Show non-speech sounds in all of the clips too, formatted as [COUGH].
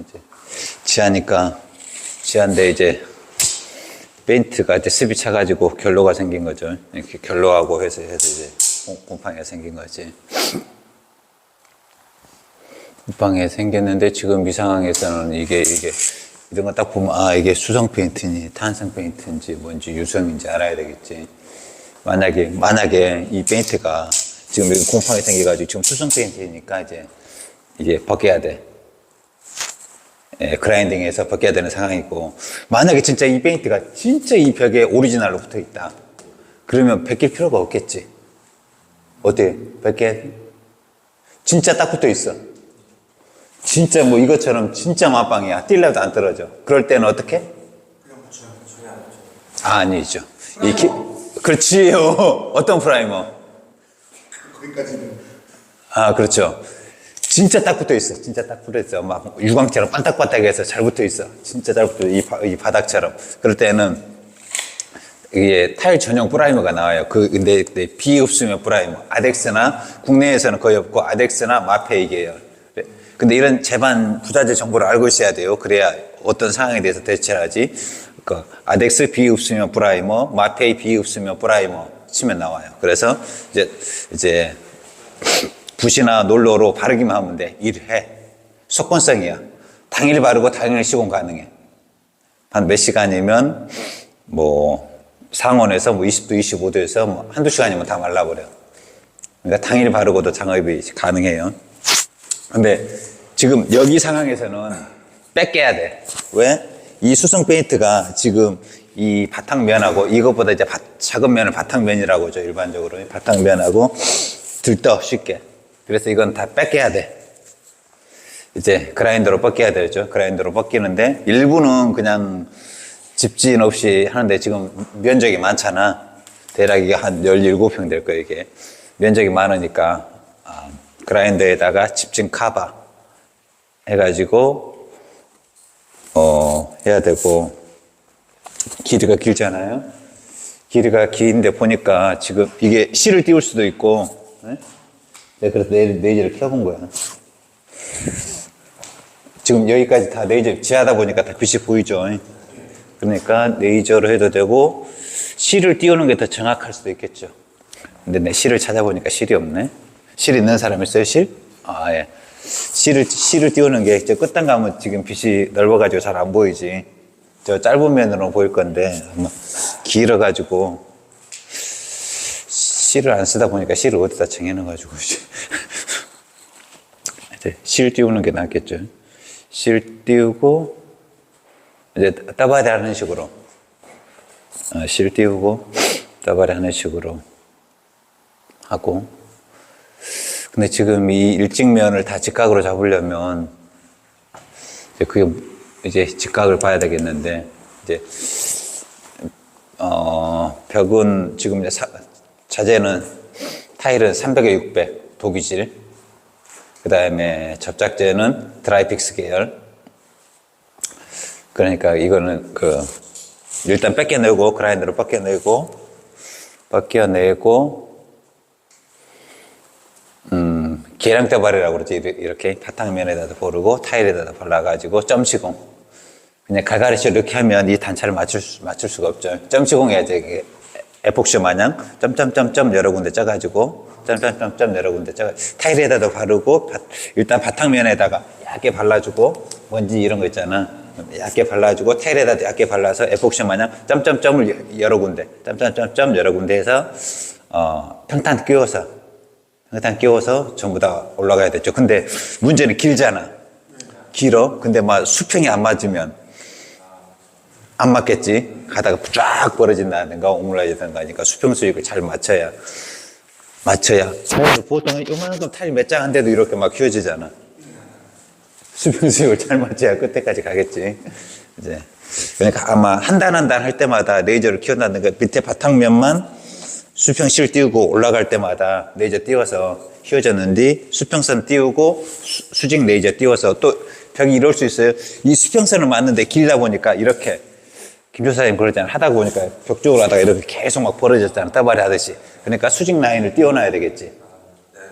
이제 지하니까 지하인데 이제 페인트가 이제 습이 차가지고 결로가 생긴 거죠. 이렇게 결로하고 해서 해서 이제 곰- 곰팡이가 생긴 거지. 곰팡이가 생겼는데 지금 이 상황에서는 이게 이게 이런 거 딱 보면 아 이게 수성 페인트니 탄성 페인트인지 뭔지 유성인지 알아야 되겠지. 만약에 만약에 이 페인트가 지금 여기 곰팡이 생겨가지고 지금 수성 페인트니까 이제 이게 벗겨야 돼. 예, 그라인딩해서 벗겨야 되는 상황이고 만약에 진짜 이 페인트가 진짜 이 벽에 오리지널로 붙어 있다. 그러면 벗길 필요가 없겠지. 어때? 벗겨야 돼? 진짜 딱 붙어 있어. 진짜 뭐 이것처럼 진짜 맛방이야. 뛸래도 안 떨어져. 그럴 때는 어떻게? 아, 아니죠. 이 기, 그렇지요. [LAUGHS] 어떤 프라이머? 거기까지는 아, 그렇죠. 진짜 딱 붙어 있어. 진짜 딱 붙어 있어. 막 유광처럼 반딱반딱해서 잘 붙어 있어. 진짜 잘 붙어. 이, 바, 이 바닥처럼. 그럴 때는 이게 타일 전용 프라이머가 나와요. 그 근데, 근데 비흡수면 프라이머. 아덱스나 국내에서는 거의 없고 아덱스나 마페. 그래. 근데 이런 제반 부자재 정보를 알고 있어야 돼요. 그래야 어떤 상황에 대해서 대처를 하지. 그 아덱스 비흡수면 프라이머, 마페이 비흡수면 프라이머 치면 나와요. 그래서 이제 이제 붓이나 놀러로 바르기만 하면 돼. 일해. 속건성이야. 당일 바르고 당일 시공 가능해. 한 몇 시간이면 뭐 상온에서 뭐 20도, 25도에서 뭐 한두 시간이면 다 말라버려. 그러니까 당일 바르고도 장업이 가능해요. 근데 지금 여기 상황에서는 뺏겨야 돼. 왜? 이 수성 페인트가 지금 이 바탕면하고 이것보다 이제 바- 작은 면을 바탕면이라고 하죠. 일반적으로. 바탕면하고 들떠 쉽게. 그래서 이건 다 뺏겨야 돼. 이제 그라인더로 벗겨야 되죠. 그라인더로 벗기는데 일부는 그냥 집진 없이 하는데 지금 면적이 많잖아. 대략 이게 한 17평 될 거예요, 이게. 면적이 많으니까 아, 그라인더에다가 집진 카바 해가지고 어 해야 되고 길이가 길잖아요. 길이가 긴데 보니까 지금 이게 실을 띄울 수도 있고 네? 내가 그래서 레- 레이저를 켜본 거야. 지금 여기까지 다 레이저 지하다 보니까 다 빛이 보이죠. 그러니까 레이저로 해도 되고 실을 띄우는 게 더 정확할 수도 있겠죠. 근데 내 실을 찾아보니까 실이 없네. 실 있는 사람 있어요, 실? 아, 예. 실을, 실을 띄우는 게, 저 끝단 가면 지금 빛이 넓어가지고 잘 안 보이지. 저 짧은 면으로 보일 건데, 길어가지고, 실을 안 쓰다 보니까 실을 어디다 정해놔가지고, [LAUGHS] 이제 실 띄우는 게 낫겠죠. 실 띄우고, 이제 따바리 하는 식으로. 어, 실 띄우고, 따바리 하는 식으로 하고. 근데 지금 이 일직면을 다 직각으로 잡으려면, 이제 그게 이제 직각을 봐야 되겠는데, 이제, 어, 벽은 지금 이제 사- 자재는 타일은 300에 600 독이질, 그 다음에 접착제는 드라이픽스 계열. 그러니까 이거는 그 일단 뺏겨내고 그라인더로 뺏겨내고 뺏겨내고 음 계량대발이라고 그러지 이렇게 바탕면에다 바르고 타일에다 발라가지고 점시공 그냥 갈갈이시 이렇게 하면 이 단차를 맞출 수, 맞출 수가 없죠. 점시공 해야지 이게 에폭시 마냥 점점점점 여러 군데 짜가지고 점점점점 여러 군데 짜가 타일에다도 바르고 바- 일단 바탕면에다가 얇게 발라주고 먼지 이런 거 있잖아 얇게 발라주고 타일에다도 얇게 발라서 에폭시 마냥 점점점을 여- 여러 군데 점점점점 여러 군데 해서 어, 평탄 끼워서 평탄 끼워서 전부 다 올라가야 되죠. 근데 문제는 길잖아. 길어. 근데 막 수평이 안 맞으면 안 맞겠지. 가다가 쫙 벌어진다든가 오므라지든가 하니까 수평 수익을 잘 맞춰야 맞춰야. 그래서 보통 요만큼 타일 몇 장 한데도 이렇게 막 휘어지잖아. 수평 수익을 잘 맞춰야 끝에까지 가겠지. 이제 그러니까 아마 한 단 한 단 할 때마다 레이저를 키운다든가 밑에 바탕면만 수평실 띄우고 올라갈 때마다 레이저 띄워서 휘어졌는데 수평선 띄우고 수, 수직 레이저 띄워서 또 벽이 이럴 수 있어요. 이 수평선을 맞는데 길다 보니까 이렇게 김 조사님 그러잖아요. 하다 보니까 벽 쪽으로 하다가 이렇게 계속 막 벌어졌잖아. 따발이 하듯이. 그러니까 수직 라인을 띄워놔야 되겠지.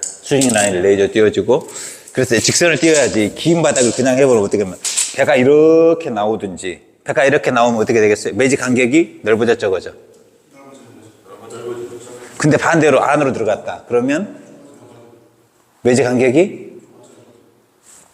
수직 라인을 레이저 띄워주고 그래서 직선을 띄워야지 긴 바닥을 그냥 해버리면 어떻게 하면 배가 이렇게 나오든지 배가 이렇게 나오면 어떻게 되겠어요? 매지 간격이 넓어졌죠, 그죠? 근데 반대로 안으로 들어갔다. 그러면 매지 간격이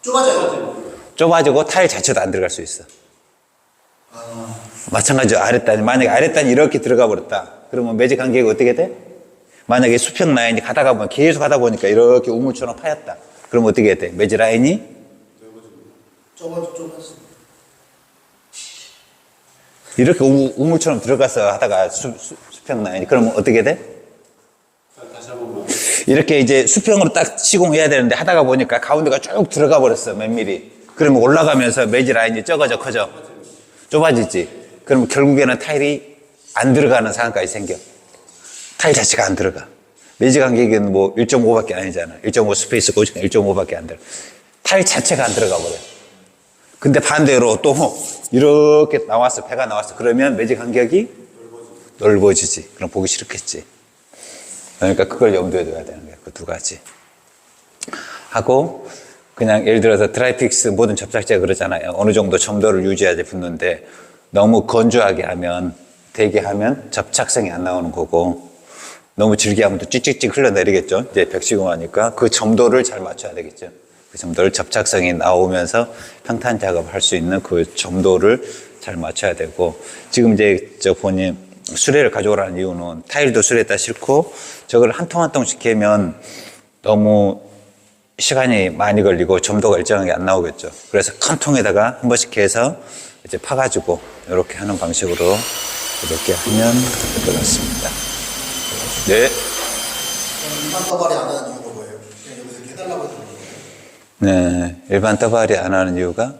좁아져요. 좁아지고 타일 자체도 안 들어갈 수 있어. 마찬가지로 아랫단이 만약에 아랫단이 이렇게 들어가 버렸다. 그러면 매지 간격이 어떻게 돼? 만약에 수평 라인이 가다가 보면 계속 가다 보니까 이렇게 우물처럼 파였다. 그러면 어떻게 돼? 매지 라인이 좁아져, 좁아져. 이렇게 우물, 우물처럼 들어가서 하다가 수, 수, 수평 라인이 그러면 어떻게 돼? 이렇게 이제 수평으로 딱 시공해야 되는데 하다가 보니까 가운데가 쭉 들어가 버렸어 몇 미리 그러면 올라가면서 매지 라인이 적어져 커져 좁아지지 그러면 결국에는 타일이 안 들어가는 상황까지 생겨. 타일 자체가 안 들어가. 매지 간격은 뭐 1.5밖에 아니잖아 1.5 스페이스 고지가 1.5밖에 안 들어. 타일 자체가 안 들어가 버려. 근데 반대로 또 이렇게 나왔어 배가 나왔어. 그러면 매지 간격이 넓어지지. 그럼 보기 싫겠지. 그러니까 그걸 염두에 둬야 되는 거예요. 그두 가지. 하고 그냥 예를 들어서 드라이픽스 모든 접착제 그러잖아요. 어느 정도 점도를 유지해야지 붙는데 너무 건조하게 하면 되게 하면 접착성이 안 나오는 거고 너무 질게 하면 또 찍찍찍 흘러내리겠죠. 이제 백시공하니까 그 점도를 잘 맞춰야 되겠죠. 그 점도를 접착성이 나오면서 평탄 작업을 할수 있는 그 점도를 잘 맞춰야 되고 지금 이제 저 본인 수레를 가져오라는 이유는 타일도 수레에다 싣고 저걸 한 통 한 통씩 개면 너무 시간이 많이 걸리고 점도가 일정하게 안 나오겠죠. 그래서 큰 통에다가 한 번씩 해서 이제 파가지고 이렇게 하는 방식으로 이렇게 하면 될 것 같습니다. 네. 일반 떠발이 안 하는 이유가 뭐예요? 그냥 여기서 이렇게 해달라고 해서 네, 일반 떠발이 안 하는 이유가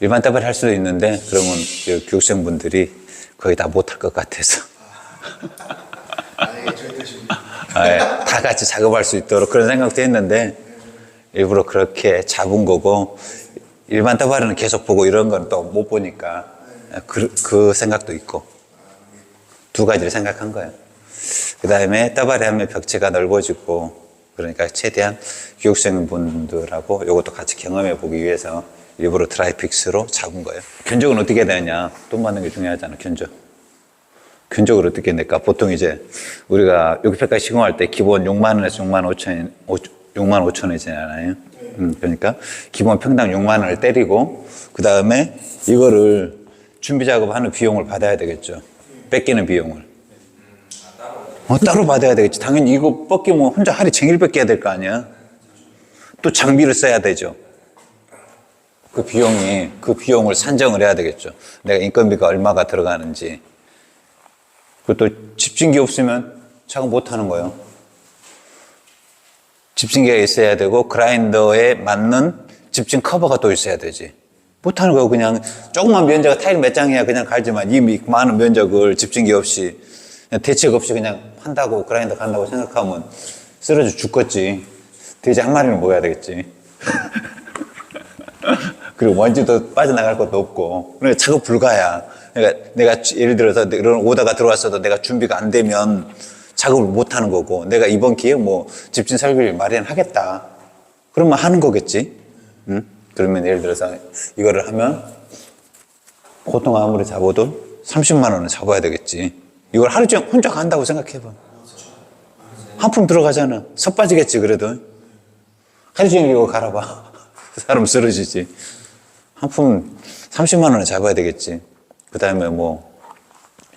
일반 떠발이 할 수도 있는데 그러면 그 교육생분들이 거의 다 못할 것 같아서 저희 뜻입니다. 아, 예, 다 같이 작업할 수 있도록 그런 생각도 했는데 일부러 그렇게 잡은 거고 일반 떠발은 계속 보고 이런 건 또 못 보니까 그, 그 생각도 있고 두 가지를 생각한 거예요. 그 다음에 떠발이 하면 벽체가 넓어지고 그러니까 최대한 교육생 분들하고 이것도 같이 경험해 보기 위해서 일부러 드라이픽스로 잡은 거예요. 견적은 어떻게 되느냐? 돈 받는 게 중요하잖아, 견적. 견적을 어떻게 낼까? 보통 이제 우리가 여기까지 시공할 때 기본 6만 원에서 6만 5천 6만 5천 원이잖아요. 음, 그러니까 기본 평당 6만 원을 때리고 그 다음에 이거를 준비 작업하는 비용을 받아야 되겠죠. 뺏기는 비용을. 어, 따로 받아야 되겠지. 당연히 이거 뺏기면 혼자 하루 종일 뺏겨야 될 거 아니야. 또 장비를 써야 되죠. 그 비용이, 그 비용을 산정을 해야 되겠죠. 내가 인건비가 얼마가 들어가는지. 그것도 집중기 없으면 작업 못 하는 거예요. 집중기가 있어야 되고 그라인더에 맞는 집중 커버가 또 있어야 되지. 못 하는 거예요. 그냥 조그만 면적 타일 몇 장이야 그냥 갈지만 이미 많은 면적을 집중기 없이 대책 없이 그냥 한다고 그라인더 간다고 생각하면 쓰러져 죽겠지. 돼지 한 마리는 먹어야 되겠지. [LAUGHS] 그리고 먼지도 빠져나갈 것도 없고. 그러니까 작업 불가야. 그러니까 내가 예를 들어서 이런 오다가 들어왔어도 내가 준비가 안 되면 작업을 못 하는 거고, 내가 이번 기회에 뭐 집진 설비를 마련하겠다. 그러면 하는 거겠지. 응? 그러면 예를 들어서 이거를 하면 보통 아무리 잡아도 30만 원은 잡아야 되겠지. 이걸 하루 종일 혼자 간다고 생각해봐. 한푼 들어가잖아. 섭 빠지겠지, 그래도. 하루 종일 이거 갈아봐. [LAUGHS] 사람 쓰러지지. 한푼 30만 원을 잡아야 되겠지. 그 다음에 뭐,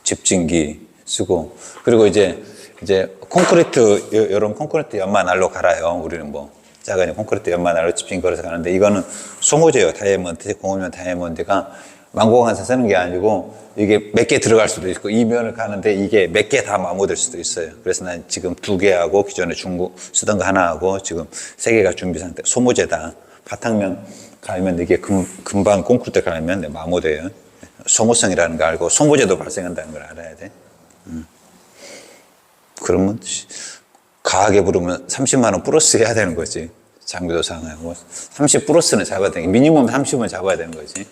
집진기 쓰고. 그리고 이제, 이제 콘크리트, 요- 요런 콘크리트 연마 날로 갈아요. 우리는 뭐, 작은 콘크리트 연마 날로 집진기 걸어서 가는데 이거는 송호제예요. 다이아몬드, 공업용 다이아몬드가 망고강에서 쓰는 게 아니고 이게 몇 개 들어갈 수도 있고 이 면을 가는데 이게 몇 개 다 마모될 수도 있어요. 그래서 난 지금 두 개 하고 기존에 중국 쓰던 거 하나 하고 지금 세 개가 준비 상태. 소모제다. 바탕면 갈면 이게 금, 금방 콘크리트 네, 마모돼요. 소모성이라는 거 알고 소모제도 발생한다는 걸 알아야 돼. 음. 그러면 씨, 가하게 부르면 30만 원 플러스 해야 되는 거지. 장비도 상하고 30 플러스는 잡아야 되는 미니멈 30은 잡아야 되는 거지.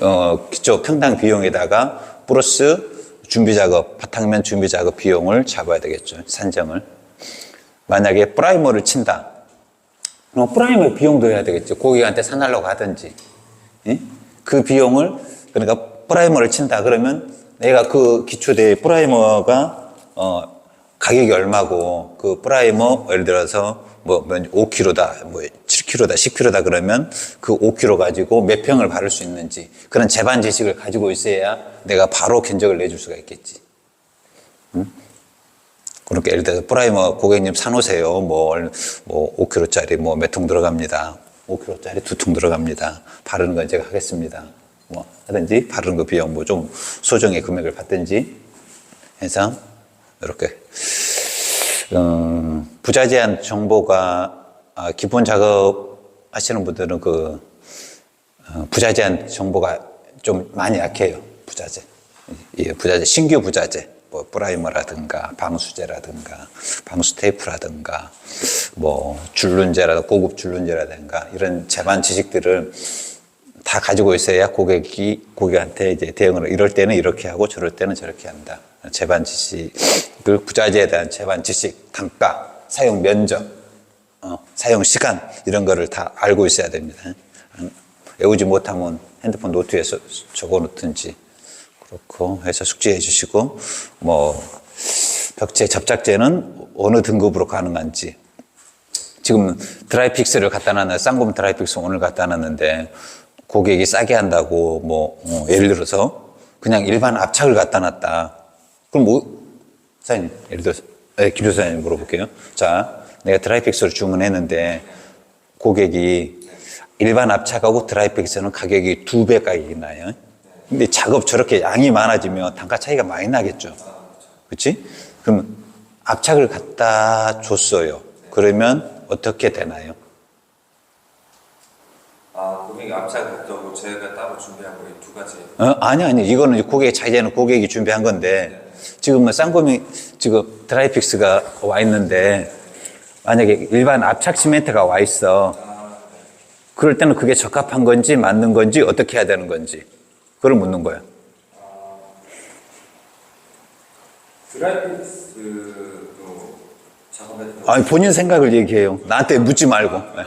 어, 기초 평당 비용에다가 플러스 준비 작업, 바탕면 준비 작업 비용을 잡아야 되겠죠. 산정을. 만약에 프라이머를 친다. 그럼 프라이머 비용도 해야 되겠죠. 고객한테 사달라고 하든지. 예? 그 비용을, 그러니까 프라이머를 친다 그러면 내가 그 기초대 프라이머가, 어, 가격이 얼마고 그 프라이머 예를 들어서 뭐 5kg다, 뭐 7kg다, 10kg다 그러면 그 5kg 가지고 몇 평을 바를 수 있는지 그런 재반 지식을 가지고 있어야 내가 바로 견적을 내줄 수가 있겠지. 그렇게 예를 들어서 프라이머 고객님 사놓으세요. 뭐, 얼- 뭐 5kg짜리 뭐 몇 통 들어갑니다. 5kg짜리 두 통 들어갑니다. 바르는 건 제가 하겠습니다. 뭐 하든지 거 비용 뭐 좀 소정의 금액을 받든지 해서 이렇게 어, 부자 제한 정보가 아, 기본 작업 하시는 분들은 그 어, 부자 제한 정보가 좀 많이 약해요. 부자재. 예, 부자재, 신규 부자재. 뭐, 프라이머라든가, 방수제라든가, 방수 테이프라든가, 뭐, 줄눈제라든가, 고급 줄눈제라든가, 이런 제반 지식들을 다 가지고 있어야 고객이, 고객한테 이제 대응을, 이럴 때는 이렇게 하고 저럴 때는 저렇게 한다. 제반 지식을, 부자재에 대한 제반 지식, 단가, 사용 면적, 어, 사용 시간, 이런 거를 다 알고 있어야 됩니다. 외우지 못하면 핸드폰 노트에 서 적어 놓든지 그렇고 해서 숙지해 주시고 뭐 벽체 접착제는 어느 등급으로 가능한지 지금 드라이픽스를 갖다 놨는데 쌍검 드라이픽스 오늘 갖다 놨는데 고객이 싸게 한다고 뭐 어, 예를 들어서 그냥 일반 압착을 갖다 놨다 그럼 뭐 사장님 예를 들어서 네, 김 교사님 물어볼게요 자 내가 드라이픽스를 주문했는데 고객이 일반 압착하고 드라이픽스는 가격이 두 배 가격이 나요. 근데 작업 저렇게 양이 많아지면 단가 차이가 많이 나겠죠. 그렇지? 그럼 압착을 갖다 줬어요. 그러면 어떻게 되나요? 아, 고객이 압착 목적으로 저희가 따로 준비하고 이두 가지. 어? 아니 아니 이거는 이제 고객 차이제는 고객이 준비한 건데 지금 뭐 쌍검이 지금 드라이픽스가 와 있는데 만약에 일반 압착 시멘트가 와 있어 그럴 때는 그게 적합한 건지 맞는 건지 어떻게 해야 되는 건지 그걸 묻는 거야 드라이빙스도 작업해도 아니 본인 생각을 얘기해요 나한테 묻지 말고 네.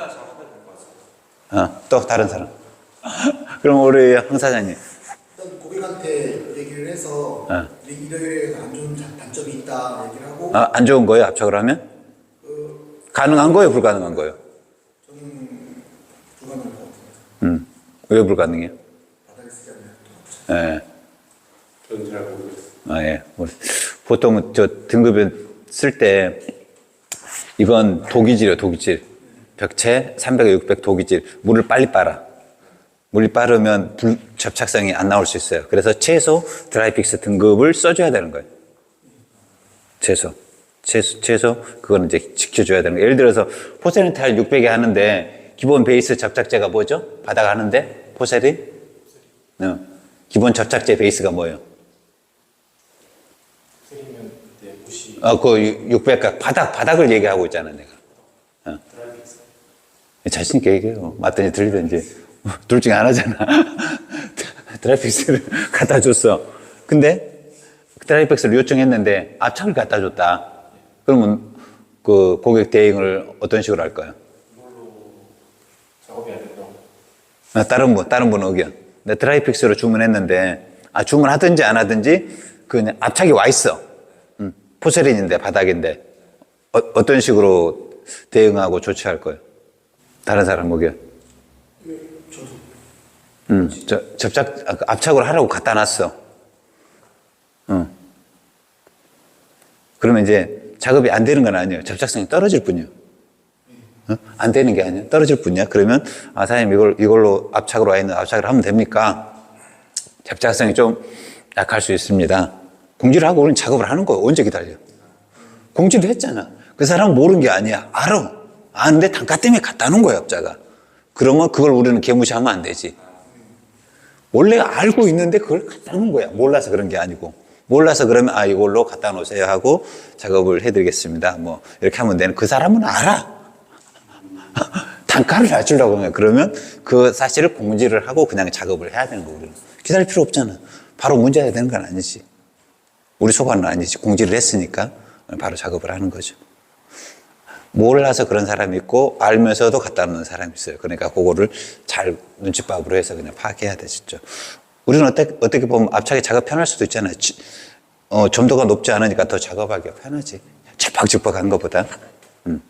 어, 또 다른 사람 [LAUGHS] 그럼 우리 황 사장님 일단 고객한테 얘기를 해서 네. 이래이래 안 좋은 자- 단점이 있다 얘기를 하고 아, 안 좋은 거예요 압착을 하면? 가능한 거예요 불가능한 거예요? 불가능할 것 같아요. 음. 왜 불가능해요? 바닥에 쓰지 않는 예. 저는 잘 모르겠어요. 아, 예. 뭐, 보통 저 등급을 쓸때 이건 독이질이에요, 독이질. 벽체 300, 600 독이질. 물을 빨리 빨아. 물이 빠르면 불, 접착성이 안 나올 수 있어요. 그래서 최소 드라이픽스 등급을 써줘야 되는 거예요. 최소. 최소, 최소, 그거는 이제 지켜줘야 되는 거예요. 예를 들어서 포세린 타일 600에 하는데 기본 베이스 접착제가 뭐죠? 바닥 하는데? 포세린? 어. 기본 접착제 베이스가 뭐예요? 네. 어, 그 600각 바닥 바닥을 얘기하고 있잖아 내가. 어. 자신 있게 얘기해요. 맞든지 들리든지 둘 중에 하나잖아. [LAUGHS] 드라이픽스를 갖다 줬어. 근데 드라이픽스를 요청했는데 압착을 갖다 줬다. 그러면 그 고객 대응을 어떤 식으로 할까요? 아, 다른 분, 다른 분 의견. 내 드라이픽스로 주문했는데, 아, 주문하든지 안 하든지, 그냥 압착이 와 있어. 음, 포세린인데, 바닥인데. 어, 떤 식으로 대응하고 조치할 거예요? 다른 사람 의견. 음, 저, 접착, 아, 그 압착으로 하라고 갖다 놨어. 응. 그러면 이제 작업이 안 되는 건 아니에요. 접착성이 떨어질 뿐이에요. 어? 안 되는 게 아니에요. 떨어질 뿐이야. 그러면, 아, 사장님, 이걸, 이걸로 압착으로 와 있는 압착을 하면 됩니까? 접착성이 좀 약할 수 있습니다. 공지를 하고 우리는 작업을 하는 거예요. 언제 기다려? 공지를 했잖아. 그 사람은 모르는 게 아니야. 알아. 아는데 단가 때문에 놓은 거야, 업자가. 그러면 그걸 우리는 개무시하면 안 되지. 원래 알고 있는데 그걸 갖다 놓은 거야. 몰라서 그런 게 아니고. 몰라서 그러면 아, 이걸로 갖다 놓으세요 하고 작업을 해드리겠습니다. 뭐, 이렇게 하면 되는. 그 사람은 알아. [LAUGHS] 단가를 낮추려고 하면 그러면 그 사실을 공지를 하고 그냥 작업을 해야 되는 거고. 기다릴 필요 없잖아. 바로 문제가 되는 건 아니지. 우리 소관은 아니지. 공지를 했으니까 바로 작업을 하는 거죠. 몰라서 그런 사람이 있고 알면서도 갖다 놓는 사람이 있어요. 그러니까 그거를 잘 눈치밥으로 해서 그냥 파악해야 되겠죠. 우리는 어떻게, 어떻게 보면 앞차기 작업 편할 수도 있잖아요. 지- 어, 점도가 높지 않으니까 더 작업하기가 편하지. 찰팍질팍한 것보다. 음.